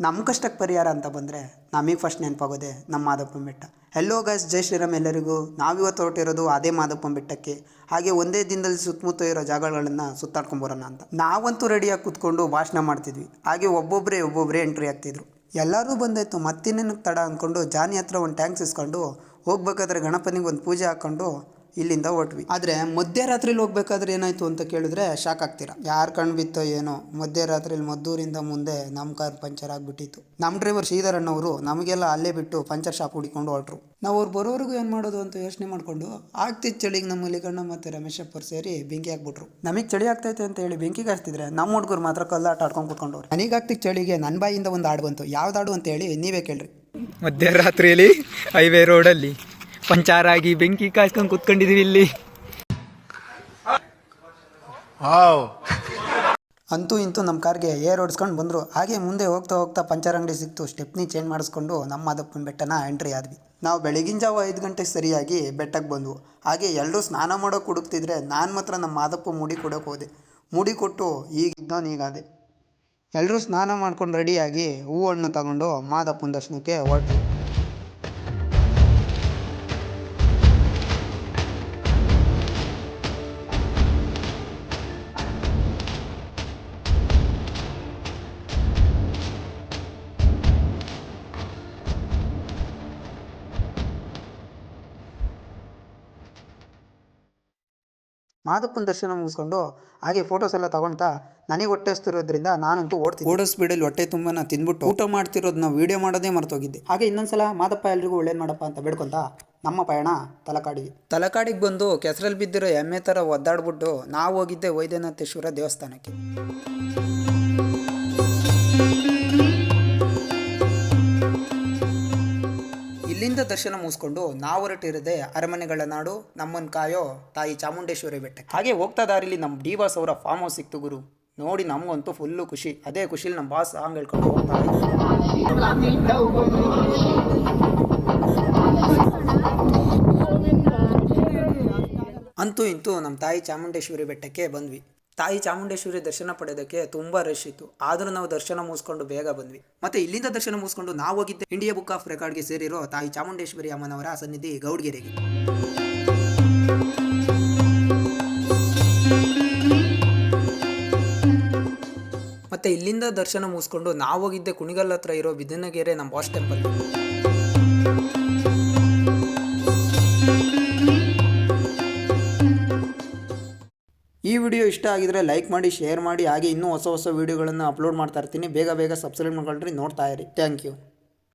ನಮ್ಮ ಕಷ್ಟಕ್ಕೆ ಪರಿಹಾರ ಅಂತ ಬಂದರೆ ನಮಗೆ ಫಸ್ಟ್ ನೆನಪಾಗೋದೆ ನಮ್ಮ ಮಾದಪ್ಪನ ಬೆಟ್ಟ. ಎಲ್ಲೋ ಗೈಸ್ ಜೈ ಶ್ರೀರಾಮ್ ಎಲ್ಲರಿಗೂ. ನಾವಿವತ್ತು ಹೊರಟಿರೋದು ಅದೇ ಮಾದಪ್ಪನ ಬೆಟ್ಟಕ್ಕೆ. ಹಾಗೆ ಒಂದೇ ದಿನದಲ್ಲಿ ಸುತ್ತಮುತ್ತ ಇರೋ ಜಾಗಗಳನ್ನು ಸುತ್ತಾಡ್ಕೊಂಬರೋಣ ಅಂತ. ನಾವಂತೂ ರೆಡಿಯಾಗಿ ಕೂತ್ಕೊಂಡು ಭಾಷಣ ಮಾಡ್ತಿದ್ವಿ. ಹಾಗೆ ಒಬ್ಬೊಬ್ಬರೇ ಒಬ್ಬೊಬ್ಬರೇ ಎಂಟ್ರಿ ಆಗ್ತಿದ್ರು ಎಲ್ಲರೂ ಬಂದಾಯ್ತು ಮತ್ತಿನ್ನೇನಕ್ಕೆ ತಡ ಅಂದ್ಕೊಂಡು ಜಾನಿ ಹತ್ರ ಒಂದು ಟ್ಯಾಂಕ್ಸ್ ಇಸ್ಕೊಂಡು ಹೋಗ್ಬೇಕಾದ್ರೆ ಗಣಪನಿಗೆ ಒಂದು ಪೂಜೆ ಹಾಕ್ಕೊಂಡು ಇಲ್ಲಿಂದ ಹೊಟ್ವಿ ಆದರೆ ಮಧ್ಯರಾತ್ರಿಲಿ ಹೋಗ್ಬೇಕಾದ್ರೆ ಏನಾಯಿತು ಅಂತ ಕೇಳಿದ್ರೆ ಶಾಕ್ ಆಗ್ತೀರಾ? ಯಾರು ಕಣ್ಣು ಬಿತ್ತೋ ಏನೋ. ಮಧ್ಯರಾತ್ರಿಲಿ ಮದ್ದೂರಿಂದ ಮುಂದೆ ನಮ್ಮ ಕಾರ್ ಪಂಚರ್ ಆಗಿಬಿಟ್ಟಿತ್ತು. ನಮ್ಮ ಡ್ರೈವರ್ ಶ್ರೀಧರಣ್ಣವರು ನಮಗೆಲ್ಲ ಅಲ್ಲೇ ಬಿಟ್ಟು ಪಂಚರ್ ಶಾಪ್ ಹುಡಿಕೊಂಡು ಹೊರಟ್ರು. ನಾವು ಅವ್ರು ಬರೋವರೆಗೂ ಏನು ಮಾಡೋದು ಅಂತ ಯೋಚನೆ ಮಾಡಿಕೊಂಡು ಆಗ್ತಿತ್ತು ಚಳಿಗೆ ನಮ್ಮ ಮಲ್ಲಿಕಣ್ಣ ಮತ್ತು ರಮೇಶಪ್ಪರು ಸೇರಿ ಬೆಂಕಿ ಹಾಕ್ಬಿಟ್ರು. ನಮಗೆ ಚಳಿ ಆಗ್ತೈತೆ ಅಂತ ಹೇಳಿ ಬೆಂಕಿ ಹಾಕ್ತಿದ್ರೆ ನಮ್ಮ ಹುಡುಗರು ಮಾತ್ರ ಕಲ್ಲಾಟ ಆಡ್ಕೊಂಡು ಕೂತ್ಕೊಂಡವ್ರು. ನನಗಾಗ್ತಿತ್ತು ಚಳಿಗೆ ನನ್ನ ಬಾಯಿಂದ ಒಂದು ಹಾಡು ಬಂತು. ಯಾವ್ದು ಹಾಡು ಅಂತ ಹೇಳಿ ನೀವೇ ಕೇಳ್ರಿ. ಮಧ್ಯರಾತ್ರಿಯಲ್ಲಿ ಹೈವೇ ರೋಡಲ್ಲಿ ಪಂಚಾರ್ ಆಗಿ ಬೆಂಕಿ ಕಾಯ್ಸ್ಕೊಂಡು ಕುತ್ಕೊಂಡಿದೀವಿ ಇಲ್ಲಿ. ಅಂತೂ ಇಂತೂ ನಮ್ಮ ಕಾರ್ಗೆ ಏರ್ ಓಡಿಸ್ಕೊಂಡು ಬಂದರು. ಹಾಗೆ ಮುಂದೆ ಹೋಗ್ತಾ ಹೋಗ್ತಾ ಪಂಚರ್ ಅಂಗಡಿ ಸಿಕ್ತು. ಸ್ಟೆಪ್ನಿ ಚೇಂಜ್ ಮಾಡಿಸ್ಕೊಂಡು ನಮ್ಮ ಮಾದಪ್ಪನ ಬೆಟ್ಟನ ಎಂಟ್ರಿ ಆದ್ವಿ. ನಾವು ಬೆಳಗಿನ ಜಾವ ಐದು ಗಂಟೆಗೆ ಸರಿಯಾಗಿ ಬೆಟ್ಟಕ್ಕೆ ಬಂದ್ವು. ಹಾಗೆ ಎಲ್ಲರೂ ಸ್ನಾನ ಮಾಡೋಕೆ ಹುಡುಕ್ತಿದ್ರೆ ನಾನು ಮಾತ್ರ ನಮ್ಮ ಮಾದಪ್ಪ ಮುಡಿ ಕೊಡೋಕೆ ಹೋದೆ. ಮುಡಿ ಕೊಟ್ಟು ಈಗಿದ್ದವನು ಈಗಾದೆ ಎಲ್ಲರೂ ಸ್ನಾನ ಮಾಡ್ಕೊಂಡು ರೆಡಿಯಾಗಿ ಹೂವು ಹಣ್ಣು ತಗೊಂಡು ಮಾದಪ್ಪನ ದರ್ಶನಕ್ಕೆ ಹೊರಟು ಮಾದಪ್ಪನ ದರ್ಶನ ಮುಗಿಸ್ಕೊಂಡು ಹಾಗೆ ಫೋಟೋಸ್ ಎಲ್ಲ ತಗೊಳ್ತಾ ನನಗೆ ಹೊಟ್ಟೆ ಹಸ್ತಿರೋದ್ರಿಂದ ನಾನಂತೂ ಓಡ್ತೀನಿ ಓಡೋ ಸ್ಪೀಡಲ್ಲಿ ಹೊಟ್ಟೆ ತುಂಬ ತಿಂದ್ಬಿಟ್ಟು. ಊಟ ನಾವು ವೀಡಿಯೋ ಮಾಡೋದೇ ಮರ್ತೋಗಿದ್ದೆ. ಹಾಗೆ ಇನ್ನೊಂದ್ಸಲ ಮಾದಪ್ಪ ಎಲ್ರಿಗೂ ಒಳ್ಳೇದು ಮಾಡಪ್ಪ ಅಂತ ಬೇಡ್ಕೊಂತ ನಮ್ಮ ಪಯಣ ತಲಕಾಡಿಗೆ. ತಲಕಾಡಿಗೆ ಬಂದು ಕೆಸರಲ್ಲಿ ಬಿದ್ದಿರೋ ಎಮ್ಮೆ ಥರ ಒದ್ದಾಡ್ಬಿಟ್ಟು ನಾವು ಹೋಗಿದ್ದೆ ವೈದ್ಯನಾಥೇಶ್ವರ ದೇವಸ್ಥಾನಕ್ಕೆ. ಇಲ್ಲಿಂದ ದರ್ಶನ ಮುಗಿಸ್ಕೊಂಡು ನಾವು ಹೊರಟಿರದೆ ಅರಮನೆಗಳ ನಾಡು ನಮ್ಮನ್ನು ಕಾಯೋ ತಾಯಿ ಚಾಮುಂಡೇಶ್ವರಿ ಬೆಟ್ಟ ಹಾಗೆ ಹೋಗ್ತಾ ದಾರಿಲಿ ನಮ್ಮ ಡಿ ಬಾಸ್ ಅವರ ಫಾರ್ಮ್ ಹೌಸ್ ಸಿಕ್ತು ಗುರು. ನೋಡಿ ನಮಗಂತೂ ಫುಲ್ಲು ಖುಷಿ. ಅದೇ ಖುಷಿಲಿ ನಮ್ಮ ಬಾಸ್ ಹಾಂಗ್ ಹೇಳ್ಕೊಂಡು ಹೋಗ್ತಾ ಅಂತೂ ಇಂತೂ ನಮ್ಮ ತಾಯಿ ಚಾಮುಂಡೇಶ್ವರಿ ಬೆಟ್ಟಕ್ಕೆ ಬಂದ್ವಿ. ತಾಯಿ ಚಾಮುಂಡೇಶ್ವರಿ ದರ್ಶನ ಪಡೆಯೋದಕ್ಕೆ ತುಂಬಾ ರಶ್ ಇತ್ತು. ಆದರೂ ನಾವು ದರ್ಶನ ಮುಗಿಸ್ಕೊಂಡು ಬೇಗ ಬಂದ್ವಿ. ಮತ್ತೆ ಇಲ್ಲಿಂದ ದರ್ಶನ ಮುಗಿಸ್ಕೊಂಡು ನಾವು ಹೋಗಿದ್ದೆ. ಇಂಡಿಯಾ ಬುಕ್ ಆಫ್ ರೆಕಾರ್ಡ್ಗೆ ಸೇರಿರೋ ತಾಯಿ ಚಾಮುಂಡೇಶ್ವರಿ ಅಮ್ಮನವರ ಸನ್ನಿಧಿ ಗೌಡ್ಗೆರೆಗೆ. ಮತ್ತೆ ಇಲ್ಲಿಂದ ದರ್ಶನ ಮುಗಿಸ್ಕೊಂಡು ನಾವು ಹೋಗಿದ್ದೆ ಕುಣಿಗಲ್ ಹತ್ರ ಇರೋ ಬಿದ್ದನಗೆರೆ ನಮ್ಮ ಬಾಸ್ ಟೆಂಪಲ್ ವಿಡಿಯೋ ಇಷ್ಟ ಆಗಿದ್ರೆ ಲೈಕ್ ಮಾಡಿ, ಶೇರ್ ಮಾಡಿ, ಹಾಗೆ ಇನ್ನೂ ಹೊಸ ಹೊಸ ವಿಡಿಯೋಗಳನ್ನು ಅಪ್ಲೋಡ್ ಮಾಡ್ತಾ ಇರ್ತೀನಿ. ಬೇಗ ಬೇಗ ಸಬ್ಸ್ಕ್ರೈಬ್ ಮಾಡ್ಕೊಳ್ರಿ, ನೋಡ್ತಾ ಇರಿ. Thank you